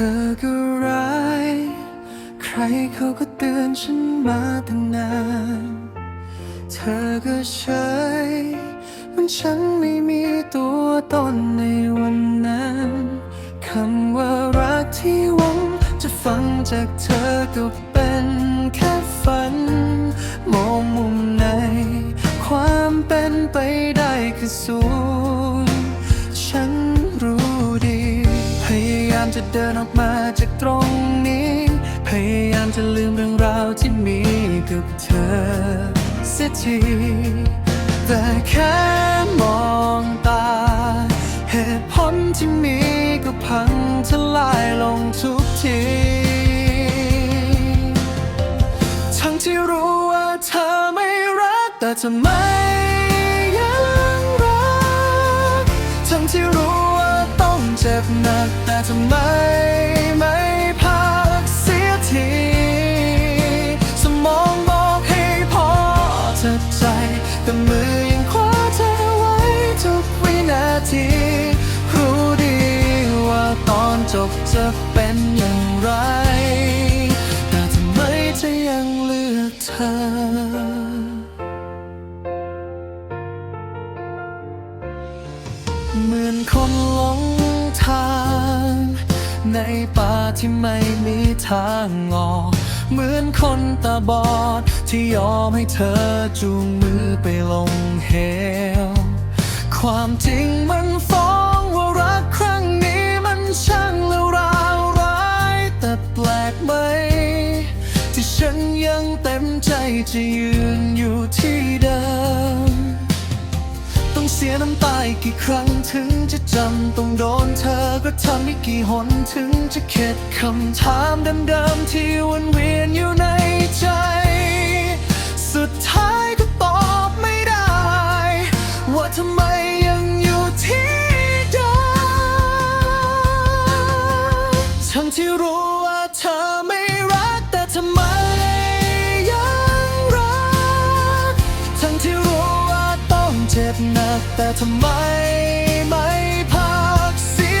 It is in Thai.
อก็ร้าย ใครเขาก็เตือนฉันมาตั้งนาน เธอก็เฉยมันฉันไม่มีตัวตนในวันนั้นคำว่ารักที่หวังจะฟังจากเธอก็เป็นแค่ฝัน มองมุมไหนความเป็นไปได้คือศูน จะเดินออกมาจากตรงนี้ พยายามจะลืมเรื่องราวที่มีกับเธอเสียทีแต่แค่มองตา เหตุผลที่มีก็พังทลายลงทุกที ทั้งที่รู้ว่าเธอไม่รักแต่ทำไมยังรัก ทั้งที่รู้ บหนักแต่ทำไมไม่พักเสียที สมองบอกให้พอเธอใจ แต่มือยังคว้าเธอไว้ทุกวินาที รู้ดีว่าตอนจบจะเป็นอย่างไร แต่ทำไมจะยังเลือกเธอเหมือนคนหลงางในป่าที่ไม่มีทางออก เหมือนคนตาบอด ที่ยอมให้เธอจูงมือไปลงเหว ความจริงมันฟ้องว่ารักครั้งนี้มันช่างเลวร้าวร้ายแต่แปลกไหม ที่ฉันยังเต็มใจจะยืนอยู่ที่เดิม น้ำตาอีกกี่ครั้งถึงจะจำต้องโดนเธอก็ทำอีกกี่หนถึงจะเข็ดคำถามเดิมๆที่วนเวียนอยู่ในใจ สุดท้ายก็ตอบไม่ได้ ว่าทำไมยังอยู่ที่เดิมทั้งที่รู้ เจ็บหนักแต่ทำไมไม